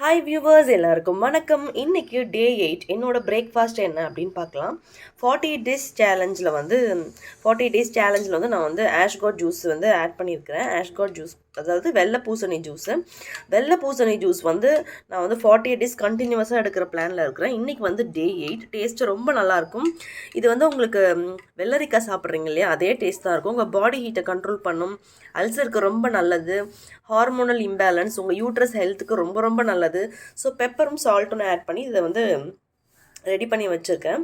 Hi viewers எல்லாருக்கும் வணக்கம். இன்றைக்கி டே எயிட் என்னோடய பிரேக்ஃபாஸ்ட் என்ன அப்படின்னு பார்க்கலாம். ஃபார்ட்டி டேஸ் சேலஞ்சில் வந்து ஃபார்ட்டி டேஸ் சேலஞ்சில் வந்து நான் வந்து ஆஷ்காட் ஜூஸ் வந்து ஆட் பண்ணியிருக்கிறேன். ஆஷ்காட் ஜூஸ் அதாவது வெள்ளை பூசணி ஜூஸு வெள்ளை பூசணி ஜூஸ் வந்து நான் வந்து ஃபார்ட்டி டேஸ் கண்டினியூஸாக எடுக்கிற பிளானில் இருக்கிறேன். இன்றைக்கி வந்து டே எயிட் டேஸ்ட்டு ரொம்ப நல்லாயிருக்கும் இது வந்து உங்களுக்கு வெள்ளரிக்காய் சாப்பிட்றீங்க இல்லையா? அதே டேஸ்ட் தான் இருக்கும். உங்கள் பாடி ஹீட்டை கண்ட்ரோல் பண்ணும். அல்சருக்கு ரொம்ப நல்லது. ஹார்மோனல் இம்பேலன்ஸ் உங்கள் யூட்ரஸ் ஹெல்த்துக்கு ரொம்ப ரொம்ப நல்லது. ஸோ பெப்பரும் சால்ட்டும் ஆட் பண்ணி இதை வந்து ரெடி பண்ணி வச்சுருக்கேன்.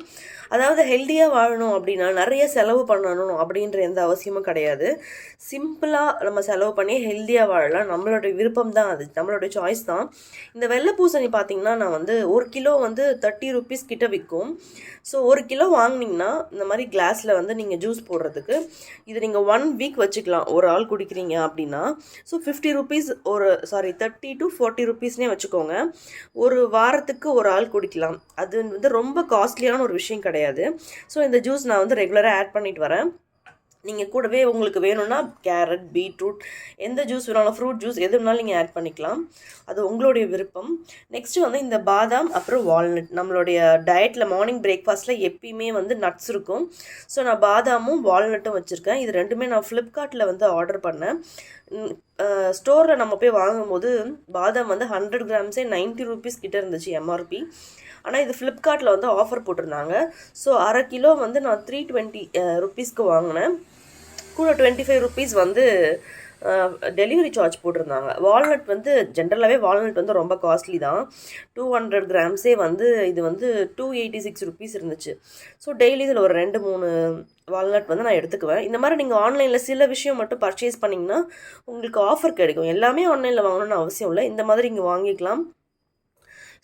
அதாவது ஹெல்த்தியாக வாழணும் அப்படின்னா நிறைய செலவு பண்ணணும் அப்படின்ற எந்த அவசியமும் கிடையாது. சிம்பிளாக நம்ம செலவு பண்ணி ஹெல்த்தியாக வாழலாம். நம்மளுடைய விருப்பம் தான் அது. நம்மளுடைய சாய்ஸ் தான். இந்த வெள்ளை பூசணி பார்த்தீங்கன்னா நான் வந்து ஒரு கிலோ வந்து தேர்ட்டி ருபீஸ் கிட்ட விற்கும் ஸோ ஒரு கிலோ வாங்குனீங்கன்னா இந்த மாதிரி கிளாஸில் வந்து நீங்கள் ஜூஸ் போடுறதுக்கு இது நீங்கள் ஒன் வீக் வச்சுக்கலாம். ஒரு ஆள் குடிக்கிறீங்க அப்படின்னா. ஸோ ஃபிஃப்டி ருபீஸ் ஒரு சாரி தேர்ட்டி டு ஃபார்ட்டி ருபீஸ்னே வச்சுக்கோங்க. ஒரு வாரத்துக்கு ஒரு ஆள் குடிக்கலாம். அது வந்து ரொம்ப காஸ்ட்லியான ஒரு விஷயம் கிடையாது. ஸோ இந்த ஜூஸ் நான் வந்து ரெகுலராக ஆட் பண்ணிட்டு வரேன். நீங்கள் கூடவே உங்களுக்கு வேணும்னா கேரட் பீட்ரூட் எந்த ஜூஸ் வேணாலும் ஃப்ரூட் ஜூஸ் எது வேணாலும் நீங்கள் ஆட் பண்ணிக்கலாம். அது உங்களுடைய விருப்பம். நெக்ஸ்ட்டு வந்து இந்த பாதாம் அப்புறம் வால்நட் நம்மளுடைய டயட்டில் மார்னிங் பிரேக்ஃபாஸ்ட்டில் எப்பயுமே வந்து நட்ஸ் இருக்கும். ஸோ நான் பாதாமும் வால்நட்டும் வச்சுருக்கேன். இது ரெண்டுமே நான் ஃப்ளிப்கார்ட்டில் வந்து ஆர்டர் பண்ணேன். ஸ்டோரில் நம்ம போய் வாங்கும்போது பாதாம் வந்து ஹண்ட்ரட் கிராம்ஸே 90 ருபீஸ் கிட்டே இருந்துச்சு எம்ஆர்பி ஆனால் இது ஃப்ளிப்கார்ட்டில் வந்து ஆஃபர் போட்டிருந்தாங்க. ஸோ அரை கிலோ வந்து நான் த்ரீ டுவெண்ட்டி ருபீஸ்க்கு வாங்கினேன். கூட டுவெண்ட்டி ஃபைவ் ருபீஸ் வந்து டெலிவரி சார்ஜ் போட்டிருந்தாங்க. வால்நட் வந்து ஜென்ரலாகவே வால்நட் வந்து ரொம்ப காஸ்ட்லி தான். டூ ஹண்ட்ரட் கிராம்ஸே வந்து இது வந்து டூ எயிட்டி சிக்ஸ் ருபீஸ் இருந்துச்சு. ஸோ டெய்லி இதில் ஒரு ரெண்டு மூணு வால்நட் வந்து நான் எடுத்துக்குவேன். இந்த மாதிரி நீங்கள் ஆன்லைனில் சில விஷயம் மட்டும் பர்ச்சேஸ் பண்ணிங்கன்னா உங்களுக்கு ஆஃபர் கிடைக்கும். எல்லாமே ஆன்லைனில் வாங்கணும்னு அவசியம் இல்லை. இந்த மாதிரி இங்கே வாங்கிக்கலாம்.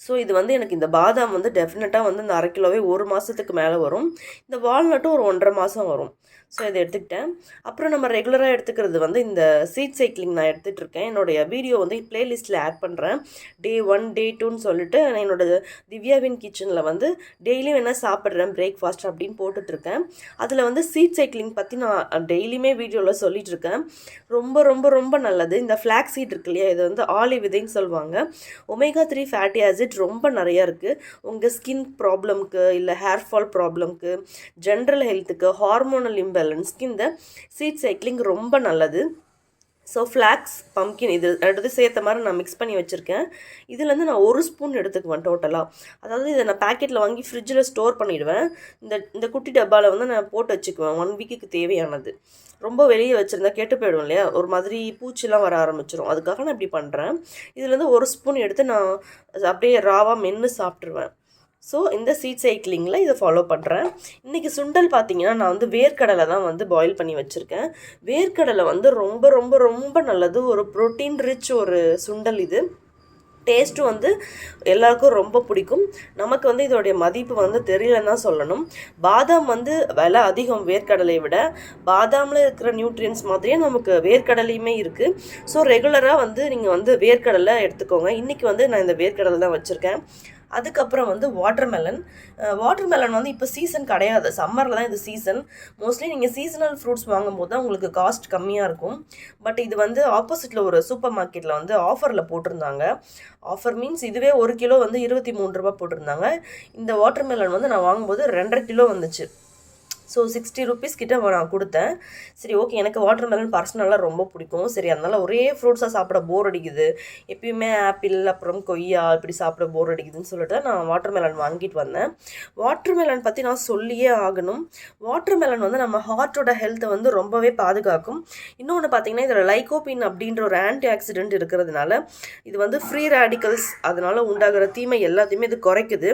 ஸோ இது வந்து எனக்கு இந்த பாதாம் வந்து டெஃபினட்டாக வந்து இந்த அரை கிலோவே ஒரு மாதத்துக்கு மேலே வரும். இந்த வால்நட்டும் ஒரு ஒன்றரை மாதம் வரும். ஸோ இதை எடுத்துக்கிட்டேன். அப்புறம் நம்ம ரெகுலராக எடுத்துக்கிறது வந்து இந்த சீட் சைக்கிளிங் நான் எடுத்துகிட்டு இருக்கேன் என்னுடைய வீடியோ வந்து பிளேலிஸ்ட்டில் ஆட் பண்ணுறேன் டே ஒன் டே டூன்னு சொல்லிட்டு நான் என்னோட திவ்யாவின் கிச்சனில் வந்து டெய்லியும் என்ன சாப்பிட்றேன் பிரேக்ஃபாஸ்ட் அப்படின்னு போட்டுட்ருக்கேன் அதில் வந்து சீட் சைக்கிளிங் பற்றி நான் டெய்லியுமே வீடியோவில் சொல்லிகிட்ருக்கேன் இருக்கேன் ரொம்ப ரொம்ப ரொம்ப நல்லது. இந்த ஃப்ளாக் சீட் இருக்கு இல்லையா இது வந்து ஆலி விதைன்னு சொல்லுவாங்க. ஒமேகா த்ரீ ஃபேட்டி ஆசிட் ரொம்ப நிறையா இருக்குது உங்கள் ஸ்கின் ப்ராப்ளம்க்கு இல்லை ஹேர் ஃபால் ப்ராப்ளம்க்கு ஜென்ரல் ஹெல்த்துக்கு ஹார்மோனல் இம்பேலன்ஸ்க்கு இந்த சீட் சைக்கிளிங் ரொம்ப நல்லது. ஸோ ஃப்ளாக்ஸ் பம்கின் இது ரெண்டு சேர்த்த மாதிரி நான் மிக்ஸ் பண்ணி வச்சுருக்கேன். இதுலேருந்து நான் ஒரு ஸ்பூன் எடுத்துக்குவேன் டோட்டலாக அதாவது இதை நான் பேக்கெட்டில் வாங்கி ஃப்ரிட்ஜில் ஸ்டோர் பண்ணிவிடுவேன் இந்த இந்த குட்டி டப்பாவில் வந்து நான் போட்டு வச்சுக்குவேன். ஒன் வீக்குக்கு தேவையானது. ரொம்ப வெளியே வச்சுருந்தா கெட்டு போயிடும் இல்லையா? ஒரு மாதிரி பூச்சிலாம் வர ஆரம்பிச்சிடும் அதுக்காக நான் இப்படி பண்ணுறேன் இதுலேருந்து ஒரு ஸ்பூன் எடுத்து நான் அப்படியே ராவாக மென்று சாப்பிட்ருவேன் ஸோ இந்த சீட் சைக்கிளிங்கில் இதை ஃபாலோ பண்ணுறேன் இன்றைக்கி சுண்டல் பார்த்தீங்கன்னா நான் வந்து வேர்க்கடலை தான் வந்து பாயில் பண்ணி வச்சுருக்கேன். வேர்க்கடலை வந்து ரொம்ப ரொம்ப ரொம்ப நல்லது. ஒரு ப்ரோட்டீன் ரிச் ஒரு சுண்டல் இது. டேஸ்ட்டும் வந்து எல்லாருக்கும் ரொம்ப பிடிக்கும். நமக்கு வந்து இதோடைய மதிப்பு வந்து தெரியலன்னு தான் சொல்லணும். பாதாம் வந்து விலை அதிகம் வேர்க்கடலை விட. பாதாமில் இருக்கிற நியூட்ரியன்ஸ் மாதிரியே நமக்கு வேர்க்கடலையுமே இருக்குது ஸோ ரெகுலராக வந்து நீங்கள் வந்து வேர்க்கடலை எடுத்துக்கோங்க. இன்றைக்கி வந்து நான் இந்த வேர்க்கடலை தான் வச்சுருக்கேன். அதுக்கப்புறம் வந்து வாட்டர்மெலன் வாட்டர்மெலன் வந்து இப்போ சீசன் கிடையாது. சம்மரில் தான் இது சீசன் மோஸ்ட்லி நீங்கள் சீசனல் ஃப்ரூட்ஸ் வாங்கும்போது தான் உங்களுக்கு காஸ்ட் கம்மியாக இருக்கும். பட் இது வந்து ஆப்போசிட்டில் ஒரு சூப்பர் மார்க்கெட்டில் வந்து ஆஃபரில் போட்டிருந்தாங்க. ஆஃபர் மீன்ஸ் இதுவே ஒரு கிலோ வந்து இருபத்தி மூணு ரூபா போட்டிருந்தாங்க. இந்த வாட்டர்மெலன் வந்து நான் வாங்கும்போது ரெண்டரை கிலோ வந்துச்சு. ஸோ சிக்ஸ்டி ருபீஸ் கிட்ட நான் கொடுத்தேன். சரி ஓகே எனக்கு வாட்டர் மெலன் பர்சனலாக ரொம்ப பிடிக்கும். சரி அதனால் ஒரே ஃப்ரூட்ஸாக சாப்பிட போர் அடிக்குது. எப்பயுமே ஆப்பிள் அப்புறம் கொய்யா இப்படி சாப்பிட போர் அடிக்குதுன்னு சொல்லிட்டு நான் வாட்டர் மெலன் வாங்கிட்டு வந்தேன். வாட்டர் மெலன் பற்றி நான் சொல்லியே ஆகணும். வாட்டர் மெலன் வந்து நம்ம ஹார்ட்டோட ஹெல்த்தை வந்து ரொம்பவே பாதுகாக்கும். இன்னொன்று பார்த்தீங்கன்னா இதில் லைகோபின் அப்படின்ற ஒரு ஆன்டி ஆக்சிடென்ட் இருக்கிறதுனால இது வந்து ஃப்ரீ ரேடிக்கல்ஸ் அதனால் உண்டாகிற தீமை எல்லாத்தையுமே இது குறைக்குது.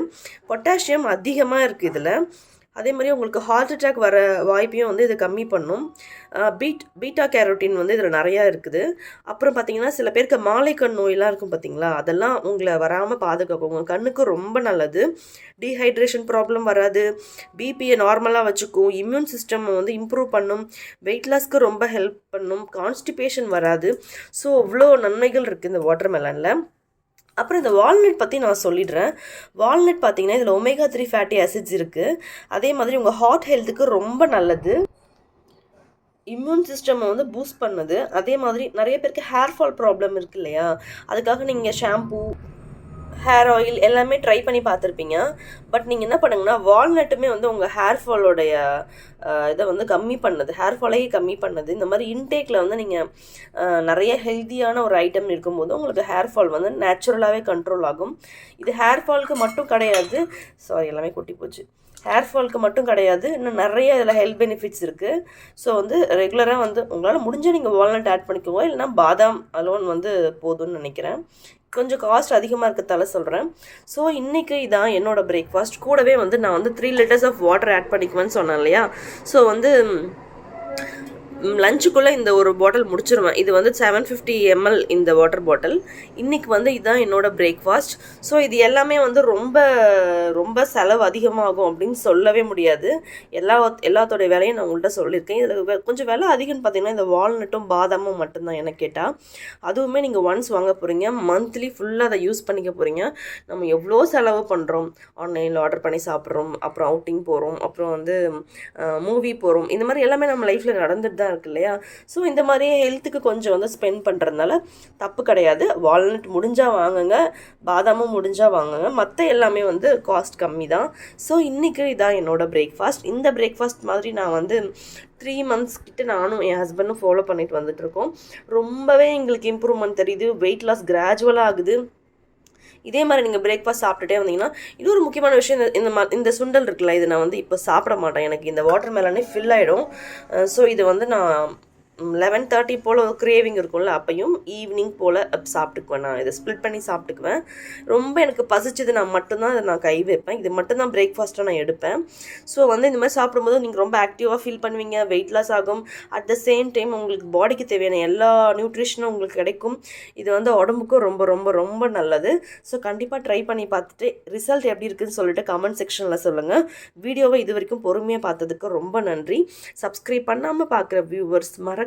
பொட்டாசியம் அதிகமாக இருக்குது இதில். அதே மாதிரி உங்களுக்கு ஹார்ட் அட்டாக் வர வாய்ப்பையும் வந்து இது கம்மி பண்ணும். பீட் பீட்டா கேரோட்டின் வந்து இதில் நிறையா இருக்குது. அப்புறம் பார்த்தீங்கன்னா சில பேருக்கு மாலைக்கண் நோயெல்லாம் இருக்கும் பார்த்தீங்களா அதெல்லாம் உங்களை வராமல் பாதுகாக்கும் உங்கள் கண்ணுக்கு ரொம்ப நல்லது. டீஹைட்ரேஷன் ப்ராப்ளம் வராது. பிபியை நார்மலாக வச்சுக்கும். இம்யூன் சிஸ்டம் வந்து இம்ப்ரூவ் பண்ணும். வெயிட் லாஸ்க்கு ரொம்ப ஹெல்ப் பண்ணும். கான்ஸ்டிபேஷன் வராது. ஸோ அவ்வளோ நன்மைகள் இருக்குது இந்த வாட்டர் மெலனில் அப்புறம் இந்த வால்நட் பற்றி நான் சொல்லிடுறேன். வால்நட் பார்த்தீங்கன்னா இதில் ஒமேகா த்ரீ ஃபேட்டி ஆசிட்ஸ் இருக்குது அதே மாதிரி உங்கள் ஹார்ட் ஹெல்த்துக்கு ரொம்ப நல்லது. இம்யூன் சிஸ்டமை வந்து பூஸ்ட் பண்ணுது. அதே மாதிரி நிறைய பேருக்கு ஹேர் ஃபால் ப்ராப்ளம் இருக்கு இல்லையா? அதுக்காக நீங்கள் ஷாம்பூ ஹேர் ஆயில் எல்லாமே ட்ரை பண்ணி பார்த்துருப்பீங்க. பட் நீங்கள் என்ன பண்ணுங்கன்னா வால்நட்டுமே வந்து உங்கள் ஹேர் ஃபாலோடைய இதை வந்து கம்மி பண்ணுது. ஹேர் ஃபாலையே கம்மி பண்ணுது. இந்த மாதிரி இன்டேக்கில் வந்து நீங்கள் நிறைய ஹெல்த்தியான ஒரு ஐட்டம் இருக்கும்போது உங்களுக்கு ஹேர் ஃபால் வந்து நேச்சுரலாகவே கண்ட்ரோல் ஆகும். இது ஹேர் ஃபாலுக்கு மட்டும் கிடையாது. சாரி எல்லாமே கொட்டி போச்சு. ஹேர் ஃபால்க்கு மட்டும் கிடையாது. இன்னும் நிறைய இதில் ஹெல்த் பெனிஃபிட்ஸ் இருக்குது ஸோ வந்து ரெகுலராக வந்து உங்களால் முடிஞ்ச நீங்கள் வால்நட் ஆட் பண்ணிக்கோங்க. இல்லைனா பாதாம் அலோன் வந்து போதும்னு நினைக்கிறேன். கொஞ்சம் காஸ்ட் அதிகமாக இருக்கிறதால சொல்கிறேன் ஸோ இன்றைக்கி இதான் என்னோடய பிரேக்ஃபாஸ்ட் கூடவே வந்து நான் வந்து three litres of water add பண்ணிக்குவேன்னு சொன்னேன் இல்லையா? ஸோ வந்து லஞ்சுக்குள்ளே இந்த ஒரு பாட்டில் முடிச்சிருவேன். இது வந்து செவன் ஃபிஃப்டி எம்எல் இந்த வாட்டர் பாட்டில் இன்றைக்கி வந்து இதுதான் என்னோடய பிரேக்ஃபாஸ்ட் ஸோ இது எல்லாமே வந்து ரொம்ப ரொம்ப செலவு அதிகமாகும் அப்படின்னு சொல்லவே முடியாது. எல்லா எல்லாத்தோடைய வேலையும் நான் உங்கள்கிட்ட சொல்லியிருக்கேன். இதில் கொஞ்சம் விலை அதிகம்னு பார்த்தீங்கன்னா இந்த வால்நட்டும் பாதாமும் மட்டும்தான் எனக்கு கேட்டால் அதுவுமே நீங்கள் ஒன்ஸ் வாங்க போகிறீங்க மந்த்லி ஃபுல்லாக அதை யூஸ் பண்ணிக்க போகிறீங்க நம்ம எவ்வளோ செலவு பண்ணுறோம் ஆன்லைனில் ஆர்டர் பண்ணி சாப்பிட்றோம். அப்புறம் அவுட்டிங் போகிறோம் அப்புறம் வந்து மூவி போகிறோம் இந்த மாதிரி எல்லாமே நம்ம லைஃப்பில் நடந்துட்டு தான் தான் இருக்கு இல்லையா? ஸோ இந்த மாதிரி ஹெல்த்துக்கு கொஞ்சம் வந்து ஸ்பெண்ட் பண்ணுறதுனால தப்பு கிடையாது. வால்நட் முடிஞ்சால் வாங்குங்க பாதாமும் முடிஞ்சால் வாங்குங்க. மற்ற எல்லாமே வந்து காஸ்ட் கம்மி தான் ஸோ இன்றைக்கி இதான் என்னோடய பிரேக்ஃபாஸ்ட் இந்த பிரேக்ஃபாஸ்ட் மாதிரி நான் வந்து த்ரீ மந்த்ஸ் கிட்ட நானும் என் ஹஸ்பண்டும் ஃபாலோ பண்ணிட்டு வந்துட்டுருக்கோம் ரொம்பவே எங்களுக்கு இம்ப்ரூவ்மெண்ட் தெரியுது. வெயிட் லாஸ் கிராஜுவலாக ஆகுது. இதே மாதிரி நீங்கள் பிரேக்ஃபாஸ்ட் சாப்பிட்டுட்டே வந்தீங்கன்னா இது ஒரு முக்கியமான விஷயம். இந்த மா இந்த சுண்டல் இருக்குல்ல இது நான் வந்து இப்போ சாப்பிட மாட்டேன். எனக்கு இந்த வாட்டர் மேலானே ஃபில் ஆகிடும் ஸோ இது வந்து நான் லெவன் தேர்ட்டி போல் கிரேவிங் இருக்கும்ல அப்பையும் ஈவினிங் போல் சாப்பிட்டுக்குவேன் நான். இதை ஸ்ப்ளிட் பண்ணி சாப்பிட்டுக்குவேன். ரொம்ப எனக்கு பசிச்சது நான் மட்டும்தான் இதை நான் கை வைப்பேன். இது மட்டும்தான் பிரேக்ஃபாஸ்ட்டாக நான் எடுப்பேன். ஸோ வந்து இந்த மாதிரி சாப்பிடும்போது நீங்கள் ரொம்ப ஆக்டிவாக ஃபீல் பண்ணுவீங்க வெயிட் லாஸ் ஆகும். அட் த சேம் டைம் உங்களுக்கு பாடிக்கு தேவையான எல்லா நியூட்ரிஷனும் உங்களுக்கு கிடைக்கும். இது வந்து உடம்புக்கும் ரொம்ப ரொம்ப ரொம்ப நல்லது. ஸோ கண்டிப்பாக ட்ரை பண்ணி பார்த்துட்டு ரிசல்ட் எப்படி இருக்குதுன்னு சொல்லிட்டு கமெண்ட் செக்ஷனில் சொல்லுங்கள் வீடியோவை இது வரைக்கும் பொறுமையாக பார்த்ததுக்கு ரொம்ப நன்றி. சப்ஸ்கிரைப் பண்ணாமல் பார்க்குற வியூவர்ஸ் மறக்க